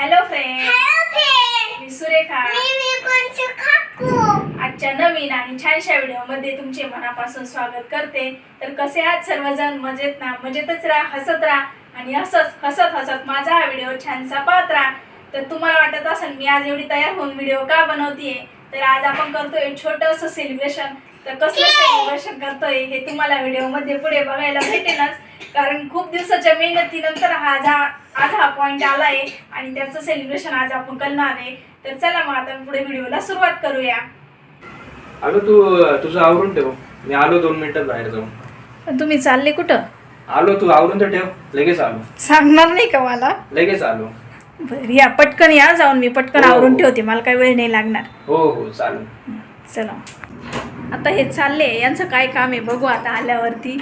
Hello friend मी सुरेखा. आजच्या नवीन आणि छानशा व्हिडिओमध्ये तुमचे मनापासून स्वागत करते. तर कसे आहात सर्वजण? मजेत ना? मजेतच राहा हसत राहा. आणि असंच हसत हसत माझा हा व्हिडिओ छानसा पाहत राहा. तर तुम्हाला वाटत असेल मी आज एवढी तयार होऊन व्हिडिओ का बनवतीये? तर आज आपण करतोय छोटंसं सेलिब्रेशन तर कसलं सेलिब्रेशन करतोय हे तुम्हाला व्हिडिओमध्ये पुढे बघायला भेटेलच. कारण खूप दिवसाच्या मेहनतीनंतर हा आज हा आज हा पॉइंट आलाय आणि त्याचं सेलिब्रेशन आज आपण करणार आहे. तर चला मग आता पुढे व्हिडिओला सुरुवात करूया. अगं तू तुझं आवरून ठेव. मी आलो दोन मिनिटात बाहेर जाऊन. पण तुम्ही चालले कुठं? आलो तू आवरून तर ठेव. लगेच आलो. सांगणार नाही का मला? लगेच आलो. बरं या पटकन या जाऊन. मी पटकन हो, आवरून हो. ठेवते. मला काही वेळ नाही लागणार. हो हो चालेल. चला आता हे चालले. यांचं काय काम आहे? बघू आता आल्यावरती.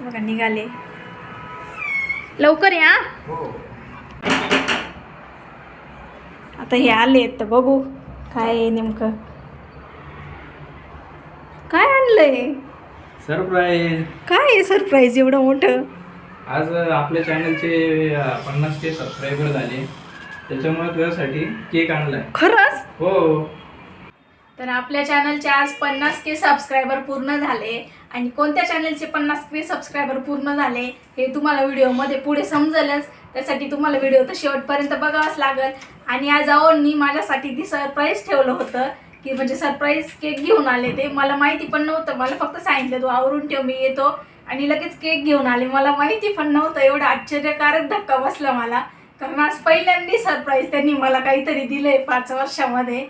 बघा निघाले. लवकर या. हो. आता हे आले तर बघू काय नेमकं. काय आणलंय? सरप्राईज काय आहे सरप्राईज एवढं मोठं? आज आपल्या चॅनलचे पन्नास के सबस्क्रायबर झाले. त्याच्यामुळे तुझ्यासाठी केक आणलाय. खरंच? हो. तर आपल्या चॅनलचे आज पन्नास के सबस्क्रायबर पूर्ण झाले आणि कोणत्या चॅनलचे पन्नास के सबस्क्रायबर पूर्ण झाले हे तुम्हाला व्हिडिओमध्ये पुढे समजेलच. त्यासाठी तुम्हाला व्हिडिओ तर शेवटपर्यंत बघावाच लागल. आणि आज अवननी माझ्यासाठी ती सरप्राईज ठेवलं होतं की म्हणजे सरप्राईज केक घेऊन आले ते. मला माहिती पण नव्हतं. मला फक्त सांगितलं तू आवरून ठेव मी येतो. आणि लगेच केक घेऊन आले. मला माहिती पण नव्हतं. एवढं आश्चर्यकारक धक्का बसला मला. कारण आज पहिल्यांदा सरप्राईज त्यांनी मला काहीतरी दिलंय पाच वर्षामध्ये.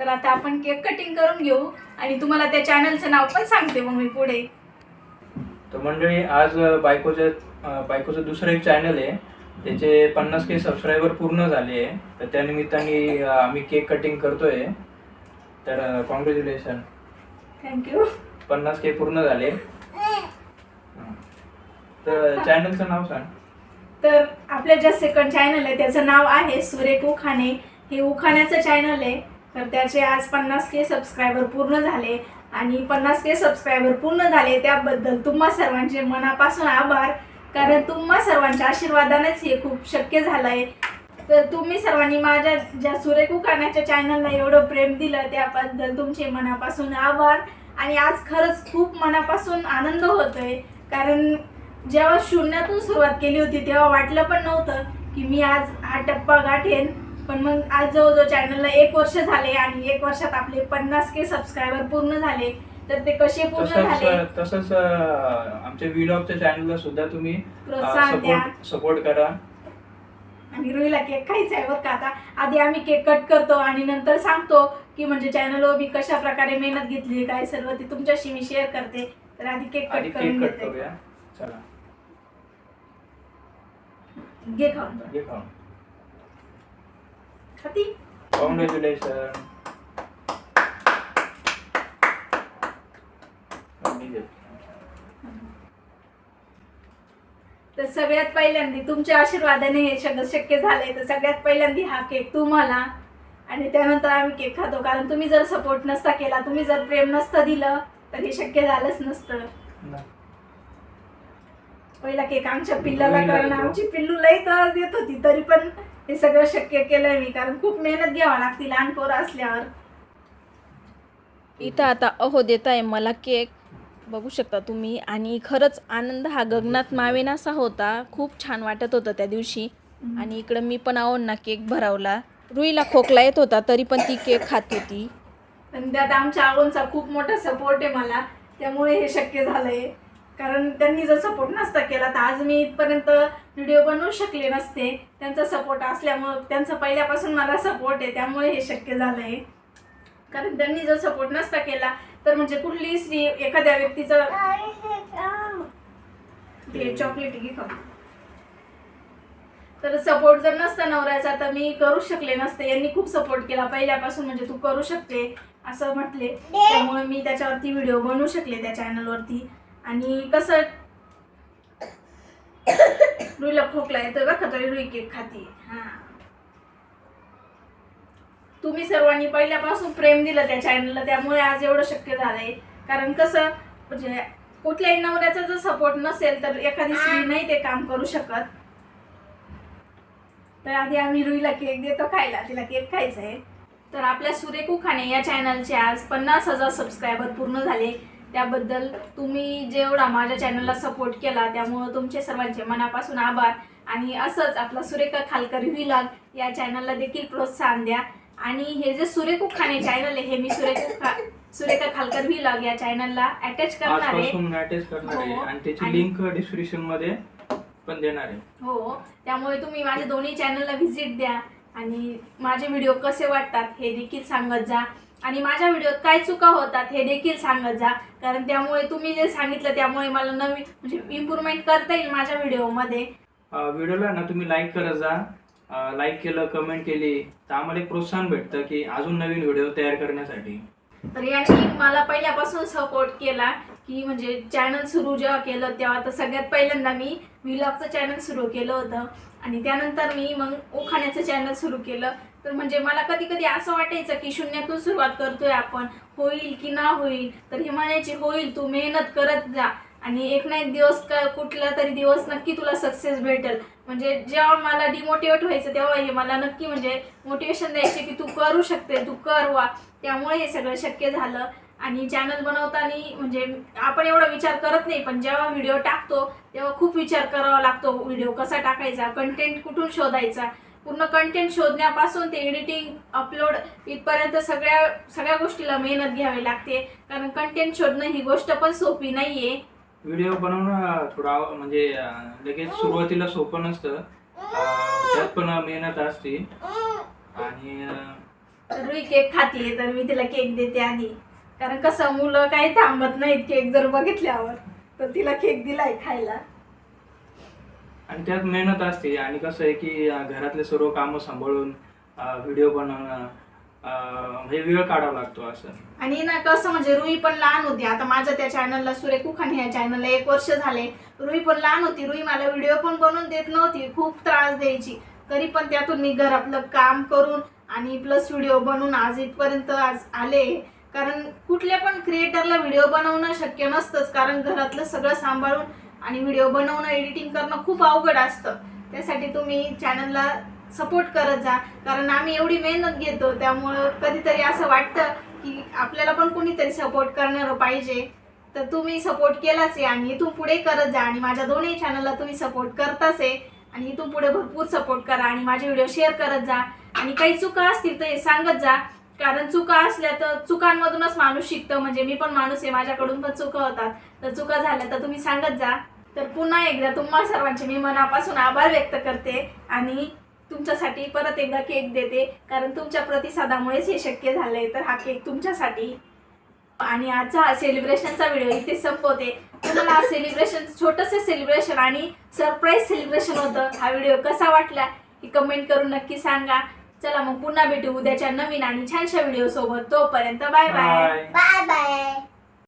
तर आता आपण केक कटिंग करून घेऊ आणि तुम्हाला त्या चॅनलचं नाव पण सांगते मग मी पुढे. तर मंडळी आज बायकोचं बायकोचं दुसरं एक चॅनल आहे. त्याचे पन्नास के सबस्क्रायबर पूर्ण झाले आहे. तर त्यानिमित्ताने आम्ही केक कटिंग करतोय. तर कॉंग्रॅच्युलेशन थँक्यू पन्नास के पूर्ण झाले. तर चॅनलचं नाव सांग. तर आपल्या ज्या सेकंड चॅनल आहे त्याचं नाव आहे सुरेख उखाणे. हे उखाण्याचं चॅनल आहे. तर त्याचे आज पन्नास के सबस्क्रायबर पूर्ण झाले आणि पन्नास के सबस्क्रायबर पूर्ण झाले त्याबद्दल तुम्हा सर्वांचे मनापासून आभार. कारण तुम्हा सर्वांच्या आशीर्वादानेच हे खूप शक्य झालं आहे तर तुम्ही सर्वांनी माझ्या ज्या सुरेखू उखाण्याच्या चॅनलला एवढं प्रेम दिलं त्याबद्दल तुमचे मनापासून आभार. आणि आज खरंच खूप मनापासून आनंद होतोय. कारण जेव्हा शून्यातून सुरुवात केली होती तेव्हा वाटलं पण नव्हतं की मी आज हा टप्पा गाठेन. पण मग आज जवळजवळ चॅनलला एक वर्ष झाले आणि एक वर्षात आपले पन्नास के सबस्क्रायबर पूर्ण झाले तर ते कसे पूर्ण झाले? तसंच तसंच अं, आमच्या व्लॉगच्या चॅनलला सुद्धा तुम्ही प्रोत्साहन द्या. सपोर्ट सपोर्ट करा. आणि रुईला केक खायचा आहे बरं का आता. आधी आम्ही केक कट करतो आणि नंतर सांगतो की म्हणजे चॅनलवर मी कशा प्रकारे मेहनत घेतली काय सर्व ते तुमच्याशी मी शेअर करते. तर आधी केक कट करून केक कट घेते. करूया. चला. घे खाऊन घे खाऊन खाती कॉंग्रॅच्युलेशन तर सगळ्यात पहिल्यांदा तुमच्या आशीर्वादाने हे सगळं शक्य झालंय. तर सगळ्यात पहिल्यांदा हा केक तुम्हाला आणि त्यानंतर आम्ही केक खातो. कारण तुम्ही जर सपोर्ट नसता केला तुम्ही जर प्रेम नसतं दिलं तर हे शक्य झालंच नसतं. पहिला केक आमच्या पिल्लाला कारण. आमची पिल्लू लई त्रास देत होती तरी पण हे सगळं शक्य केलंय मी कारण खूप मेहनत घ्यावा लागते लहान पोरं असल्यावर. इथं आता अहो देत आहे मला केक. बघू शकता तुम्ही आणि खरंच आनंद हा गगनात मावेनासा होता. खूप छान वाटत होतं त्या दिवशी. आणि इकडं मी पण ना केक भरवला. रुईला खोकला येत होता तरी पण ती केक खात होती. आणि त्यात आमच्या आवडचा खूप मोठा सपोर्ट आहे मला. त्यामुळे हे शक्य झालंय. कारण त्यांनी जर सपोर्ट नसता केला तर आज मी इथपर्यंत व्हिडिओ बनवू शकले नसते. त्यांचा सपोर्ट असल्यामुळं त्यांचा पहिल्यापासून मला सपोर्ट आहे त्यामुळे हे शक्य झालंय. कारण त्यांनी जर सपोर्ट नसता केला तर म्हणजे कुठलीही स्त्री एखाद्या व्यक्तीचं ते चॉकलेट घे खाऊ तर सपोर्ट जर नसता नवऱ्याचा तर मी करू शकले नसते. यांनी खूप सपोर्ट केला. पहिल्यापासून म्हणजे तू करू शकते असं म्हटले. त्यामुळे मी त्याच्यावरती व्हिडिओ बनवू शकले त्या चॅनलवरती आणि कसं रुईला खोकला येतोय बरं का तरी रुई केक खाती हा. तुम्ही सर्वांनी पहिल्यापासून प्रेम दिलं त्या चॅनलला त्यामुळे आज एवढं शक्य झालंय. कारण कसं म्हणजे कुठल्याही नवऱ्याचा जर सपोर्ट नसेल तर एखादी स्त्री नाही ते काम करू शकत. तर आधी आम्ही रुईला केक देतो खायला तिला केक खायचा आहे तर आपल्या सुरेख उखाणे या चॅनलचे आज पन्नास हजार सबस्क्रायबर पूर्ण झाले. त्याबद्दल तुम्ही जेवढा माझ्या चॅनलला सपोर्ट केला त्यामुळं तुमचे सर्वांचे मनापासून आभार. आणि असंच आपला सुरेखा खालकर विलॉग या चॅनलला देखील प्रोत्साहन द्या. आणि हे जे सुरेख उखाणे चॅनल आहे हे मी सुरेख सुरेखा खालकर विलॉग या चॅनलला अटॅच करणार आजपासून अटॅच करणार आहे. हो. आणि त्याची आणि- लिंक डिस्क्रिप्शनमध्ये पण देणार आहे. हो. त्यामुळे तुम्ही माझ्या दोन्ही चॅनलला व्हिजिट द्या. आणि माझे व्हिडिओ कसे वाटतात हे देखील सांगत जा. आणि माझ्या व्हिडिओत काय चुका होतात हे देखील सांगत जा. कारण त्यामुळे तुम्ही जे सांगितलं त्यामुळे मला नवीन म्हणजे इम्प्रूव्हमेंट करता येईल माझ्या व्हिडिओमध्ये. व्हिडिओला ना तुम्ही लाईक करत जा. लाईक केलं कमेंट केली तर आम्हाला एक प्रोत्साहन भेटतं की अजून नवीन व्हिडिओ तयार करण्यासाठी. तर यांनी मला पहिल्यापासून सपोर्ट केला की म्हणजे चॅनल सुरू जेव्हा केलं तेव्हा तर सगळ्यात पहिल्यांदा मी व्लॉगचं चॅनल सुरू केलं होतं. आणि त्यानंतर मी मग उखाण्याचं चॅनल सुरू केलं. तर म्हणजे मला कधी कधी असं वाटायचं की शून्यातून सुरुवात करतोय आपण. होईल की ना होईल. तर हे म्हणायचे होईल तू मेहनत करत जा. आणि एक ना एक दिवस का कुठला तरी दिवस नक्की तुला सक्सेस भेटेल. म्हणजे जेव्हा मला डिमोटिवेट व्हायचं तेव्हा हे मला नक्की म्हणजे मोटिवेशन द्यायचे की तू करू शकते तू कर वा. त्यामुळे हे सगळं शक्य झालं. आणि चॅनल बनवताना म्हणजे आपण एवढा विचार करत नाही पण जेव्हा व्हिडिओ टाकतो तेव्हा खूप विचार करावा लागतो व्हिडिओ कसा टाकायचा कंटेंट कुठून शोधायचा? पूर्ण कंटेंट शोधण्यापासून ते एडिटिंग अपलोड इथपर्यंत सगळ्या सगळ्या गोष्टीला मेहनत घ्यावी लागते. कारण कंटेंट शोधणं ही गोष्ट पण सोपी नाहीये. व्हिडिओ बनवणं थोडं म्हणजे लगेच सुरुवातीला सोपं नसतं. त्यात पण मेहनत असते. आणि रुई केक खातीये तर मी तिला केक देते आधी. कारण कसं मुलं काही थांबत नाहीत केक जर बघितल्यावर. तर तिला केक दिलाय खायला. आणि त्यात मेहनत असते. आणि कसं आहे की अं, घरातले सर्व कामं सांभाळून व्हिडिओ बनवणं अं, म्हणजे वेळ काढावा लागतो असं. आणि ना कसं म्हणजे रुई पण लहान होती. आता माझ्या त्या चॅनलला सुरेख उखाणे या चॅनलला एक वर्ष झाले. रुई पण लहान होती. रुई मला व्हिडिओ पण बनवून देत नव्हती. खूप त्रास द्यायची. तरी पण त्यातून मी घरातलं काम करून आणि प्लस व्हिडिओ बनवून आज इथपर्यंत आज आले. कारण कुठल्या पण क्रिएटरला व्हिडिओ बनवणं शक्य नसतंच कारण घरातलं सगळं सांभाळून आणि व्हिडिओ बनवणं एडिटिंग करणं खूप अवघड असतं. त्यासाठी तुम्ही चॅनलला सपोर्ट करत जा. कारण आम्ही एवढी मेहनत घेतो त्यामुळं कधीतरी असं वाटतं की आपल्याला पण कुणीतरी सपोर्ट करणारं पाहिजे. तर तुम्ही सपोर्ट केलाच आहे आणि इथून पुढे करत जा आणि माझ्या दोन्ही चॅनलला तुम्ही सपोर्ट करताच आहे. आणि इथून पुढे भरपूर सपोर्ट करा आणि माझे व्हिडिओ शेअर करत जा. आणि काही चुका असतील तर हे सांगत जा. कारण चुका असल्या तर चुकांमधूनच माणूस शिकतो. म्हणजे मी पण माणूस आहे माझ्याकडून पण चुका होतात. तर चुका झाल्या तर तुम्ही सांगत जा. तर पुन्हा एकदा तुम्हा सर्वांचे मी मनापासून आभार व्यक्त करते आणि तुमच्यासाठी परत एकदा केक देते. कारण तुमच्या प्रतिसादामुळेच हे शक्य झालंय. तर हा केक तुमच्यासाठी. आणि आजचा हा सेलिब्रेशनचा व्हिडिओ इथे संपवते. तुम्हाला हा सेलिब्रेशन छोटंसं सेलिब्रेशन आणि सरप्राईज सेलिब्रेशन होतं. हा व्हिडिओ कसा वाटला हे कमेंट करून नक्की सांगा. चला मग पुन्हा भेटू उद्याच्या नवीन आणि छानशा व्हिडिओ सोबत तोपर्यंत बाय बाय. Bye bye.